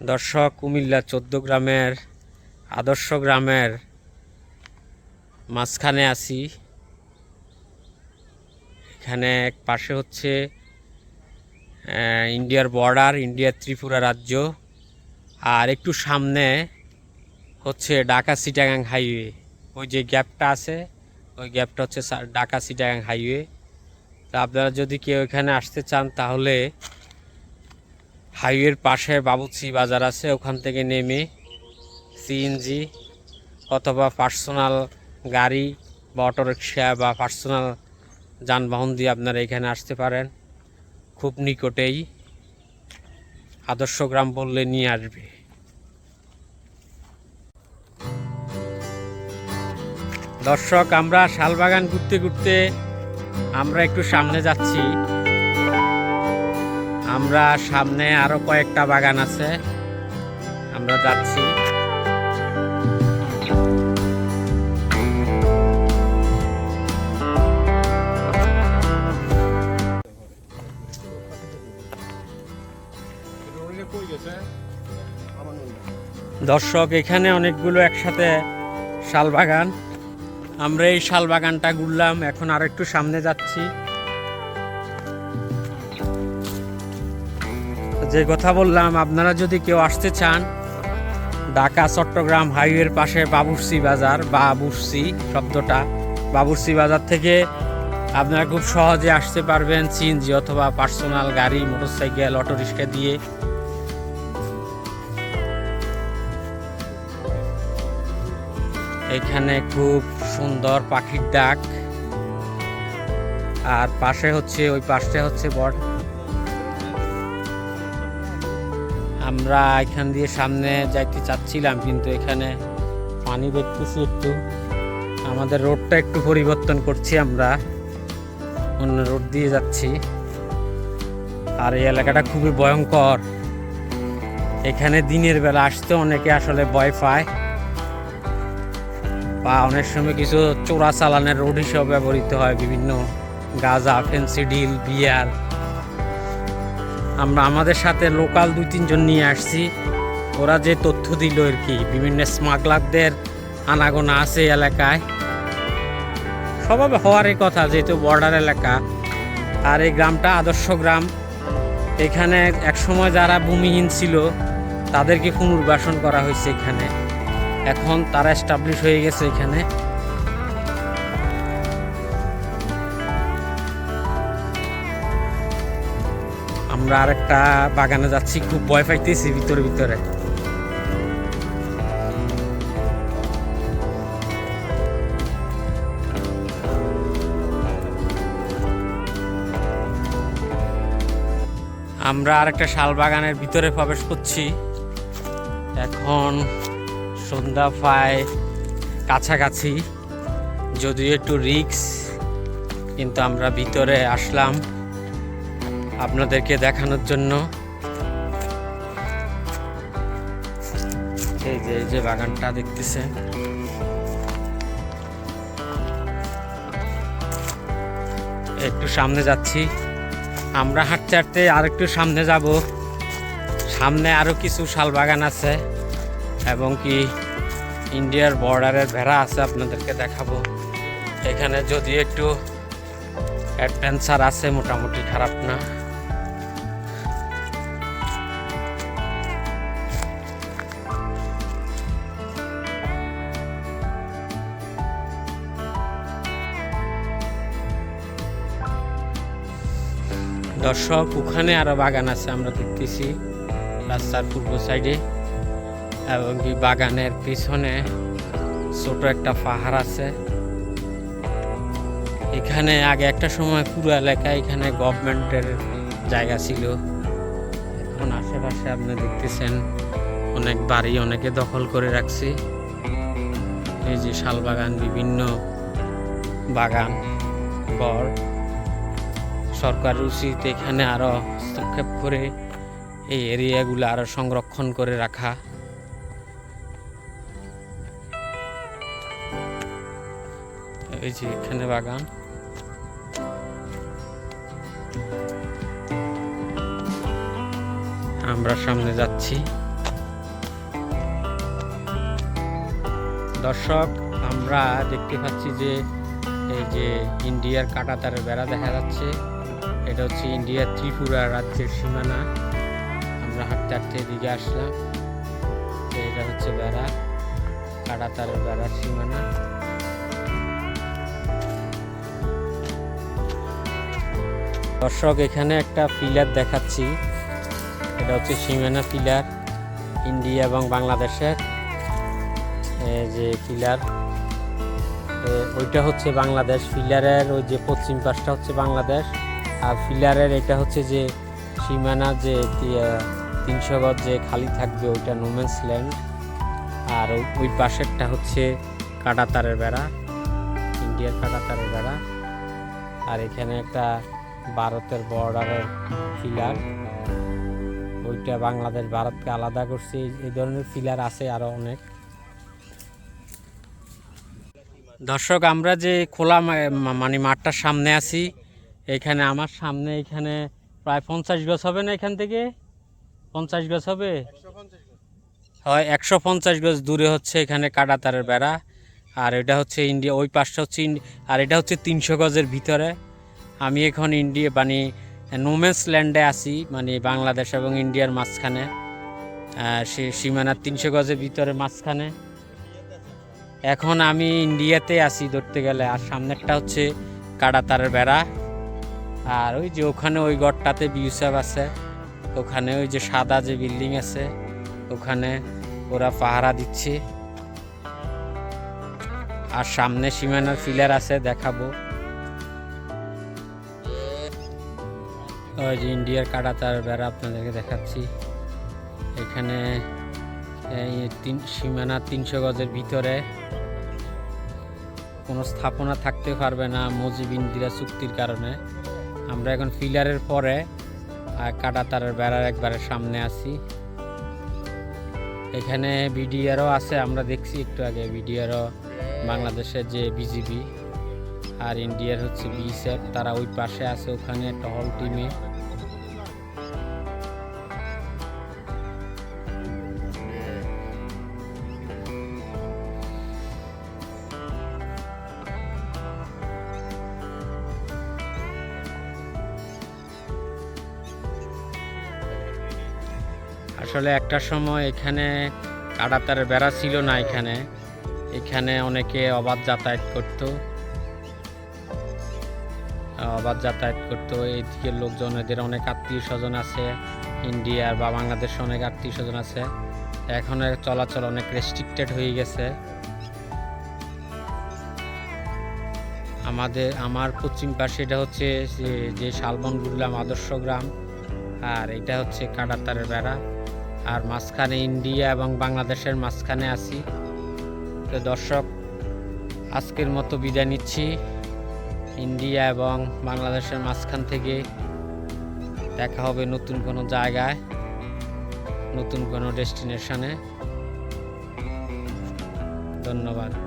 দর্শক, কুমিল্লা চোদ্দ গ্রামের, আদর্শ গ্রামের মাঝখানে আছি। এখানে এক পাশে হচ্ছে ইন্ডিয়ার বর্ডার, ইন্ডিয়ার ত্রিপুরা রাজ্য। আর একটু সামনে হচ্ছে ঢাকা সিটাগাং হাইওয়ে। ওই যে গ্যাপটা আছে, ওই গ্যাপটা হচ্ছে ঢাকা সিটাগাং হাইওয়ে। তা আপনারা যদি কেউ এখানে আসতে চান তাহলে হাইওয়ের পাশে বাবুচি বাজার আছে, ওখান থেকে নেমে সিএনজি অথবা পার্সোনাল গাড়ি বা অটোরিকশা বা পার্সোনাল যানবাহন দিয়ে আপনারা এখানে আসতে পারেন। খুব নিকটেই আদর্শ গ্রাম বললে নিয়ে আসবে। দর্শক, আমরা শালবাগান ঘুরতে ঘুরতে আমরা একটু সামনে যাচ্ছি। আমরা সামনে আরও কয়েকটা বাগান আছে। আমরা যাচ্ছি। দর্শক, এখানে অনেকগুলো একসাথে শাল বাগান। আমরা এই শাল বাগানটা ঘুরলাম, এখন আর একটু সামনে যাচ্ছি। যে কথা বললাম, আপনারা যদি কেউ আসতে চান, ঢাকা, চট্টগ্রাম হাইওয়ের পাশে বাবুরসি বাজার বাবুরসি শব্দটা বাবুরসি বাজার থেকে আপনারা খুব সহজে আসতে পারবেন সিএনজি অথবা পার্সোনাল গাড়ি, মোটরসাইকেল অটোরিক্সা দিয়ে। এখানে খুব সুন্দর পাখির ডাক। আর পাশে হচ্ছে, ওই পাশে হচ্ছে বট আমরা এখান দিয়ে সামনে যাইতে চাচ্ছিলাম, কিন্তু এখানে পানি দেখতেছি একটু। আমাদের রোডটা একটু পরিবর্তন করছি আমরা। অন্য রোড দিয়ে যাচ্ছি। আর এই এলাকাটা খুবই ভয়ঙ্কর। এখানে দিনের বেলা আসতে অনেকে আসলে ভয় পায়। বা অনেক সময় কিছু চোরা চালানের রোড হিসেবে ব্যবহৃত হয়। বিভিন্ন গাঁজা, ফেন্সি, ডিল, বিয়ার। আমরা আমাদের সাথে লোকাল দুই তিনজন নিয়ে আসছি। ওরা যে তথ্য দিল আর কি, বিভিন্ন স্মাগলারদের আনাগোনা আছে এলাকায়। স্বভাবে হওয়ারই কথা, যেহেতু বর্ডার এলাকা। আর এই গ্রামটা আদর্শ গ্রাম। এখানে একসময় যারা ভূমিহীন ছিল, তাদেরকে পুনর্বাসন করা হয়েছে এখানে। এখন তারা এস্টাবলিশ হয়ে গেছে এখানে। আমরা আর একটা বাগানে যাচ্ছি, খুব ভয় পাইতেছি ভিতরে ভিতরে। আমরা আর একটা শাল বাগানের ভিতরে প্রবেশ করছি। এখন সন্ধ্যা প্রায় কাছাকাছি, যদিও একটু রিক্স, কিন্তু আমরা ভিতরে আসলাম। আপনাদেরকে দেখানোর জন্য। এই যে এই যে বাগানটা দেখতেছেন। একটু সামনে যাচ্ছি। আমরা হাঁটতে হাঁটতে আর একটু সামনে যাব। সামনে আরও কিছু শাল বাগান আছে এবং কি ইন্ডিয়ার বর্ডারের ভেড়া আছে আপনাদেরকে দেখাবো। এখানে যদি একটু অ্যাডভেঞ্চার আছে, মোটামুটি খারাপ না। দর্শক, ওখানে আরও বাগান আছে, আমরা দেখতেছি। রাস্তার পূর্ব সাইডে এবং কি বাগানের পিছনে ছোট একটা পাহাড় আছে। এখানে আগে একটা সময় পুরো এলাকা এখানে গভর্নমেন্টের জায়গা ছিল। এখন আশেপাশে আপনি দেখতেছেন, অনেক বাড়ি অনেকে দখল করে রাখছে। এই যে শাল বাগান বিভিন্ন বাগান গড় সরকার উচিত এখানে আরও হস্তক্ষেপ করে এই এরিয়াগুলো আরও সংরক্ষণ করে রাখা। এই যে এখানে বাগান। আমরা সামনে যাচ্ছি। দর্শক, আমরা দেখতে পাচ্ছি যে এই যে ইন্ডিয়ার কাঁটাতারের বেড়া দেখা যাচ্ছে। এটা হচ্ছে ইন্ডিয়ার ত্রিপুরা রাজ্যের সীমানা। আমরা হাঁটতে হাঁটতে এদিকে আসলাম। তো এটা হচ্ছে বেড়া, কাটাতারের বেড়ার সীমানা। দর্শক, এখানে একটা পিলার দেখাচ্ছি। এটা হচ্ছে সীমানা পিলার ইন্ডিয়া এবং বাংলাদেশের। যে পিলার ওইটা হচ্ছে বাংলাদেশ। পিলারের ওই যে পশ্চিম পাশটা হচ্ছে বাংলাদেশ। আর ফিলারের এটা হচ্ছে যে সীমানা যে তিনশো গজ যে খালি থাকবে ওইটা নোমেন্স ল্যান্ড আর ওই- পাশেরটা হচ্ছে কাটাতারের বেড়া, ইন্ডিয়ার কাটাতারের বেড়া। আর এখানে একটা ভারতের বর্ডারের ফিলার ওইটা বাংলাদেশ, ভারতকে আলাদা করছে। এই- ধরনের ফিলার আছে আরও অনেক। দর্শক, আমরা যে খোলা মানে মাঠটার সামনে আছি এখানে আমার সামনে এখানে প্রায় পঞ্চাশ গজ হবে না এখান থেকে? পঞ্চাশ গজ হবে? হয়, একশো পঞ্চাশ গজ দূরে হচ্ছে এখানে কাটাতারের বেড়া। আর এটা হচ্ছে ইন্ডিয়া ওই পাশটা হচ্ছে আর এটা হচ্ছে তিনশো গজের ভিতরে। আমি এখন ইন্ডিয়া মানে নোমেন্স ল্যান্ডে আছি মানে বাংলাদেশ এবং ইন্ডিয়ার মাঝখানে। সে সীমানার তিনশো গজের ভিতরে মাঝখানে। এখন আমি ইন্ডিয়াতে আছি ধরতে গেলে। আর সামনেরটা হচ্ছে কাটাতারের বেড়া। আর ওই যে ওখানে ওই গড়টাতে বিউসাব আছে, ওখানে ওই যে সাদা যে বিল্ডিং আছে, ওখানে ওরা পাহারা দিচ্ছে। আর সামনে সীমানার ফিলার আছে, দেখাবো। ওই যে ইন্ডিয়ার কাটাতার বেড়া আপনাদেরকে দেখাচ্ছি। এখানে তিন, সীমানা তিনশো গজের ভিতরে কোনো স্থাপনা থাকতে পারবে না মজিব ইন্দিরা চুক্তির কারণে। আমরা এখন ফিলারের পরে কাটাতারের বেড়ার একবারে সামনে আছি। এখানে বিডিআরও আছে, আমরা দেখছি একটু আগে বিডিআরও বাংলাদেশের যে বিজিবি, আর ইন্ডিয়ার হচ্ছে বিএসএফ, তারা ওই পাশে আছে ওখানে টহল টিমে। আসলে একটা সময় এখানে কাটাতারের বেড়া ছিল না এখানে। এখানে অনেকে অবাধ যাতায়াত করত। অবাধ যাতায়াত করত। এইদিকে লোকজন, এদের অনেক আত্মীয় স্বজন আছে। ইন্ডিয়ার বা বাংলাদেশে অনেক আত্মীয় স্বজন আছে। এখন চলাচল অনেক রেস্ট্রিক্টেড হয়ে গেছে। আমাদের, আমার পশ্চিম পাশে এটা হচ্ছে যে- যে শালবন গুরলাম আদর্শ গ্রাম। আর এটা হচ্ছে কাটাতারের বেড়া। আর মাঝখানে ইন্ডিয়া এবং বাংলাদেশের মাঝখানে আছি। তো দর্শক, আজকের মতো বিদায় নিচ্ছি। ইন্ডিয়া এবং বাংলাদেশের মাঝখান থেকে দেখা হবে নতুন কোনো জায়গায়, নতুন কোনো ডেস্টিনেশনে। ধন্যবাদ।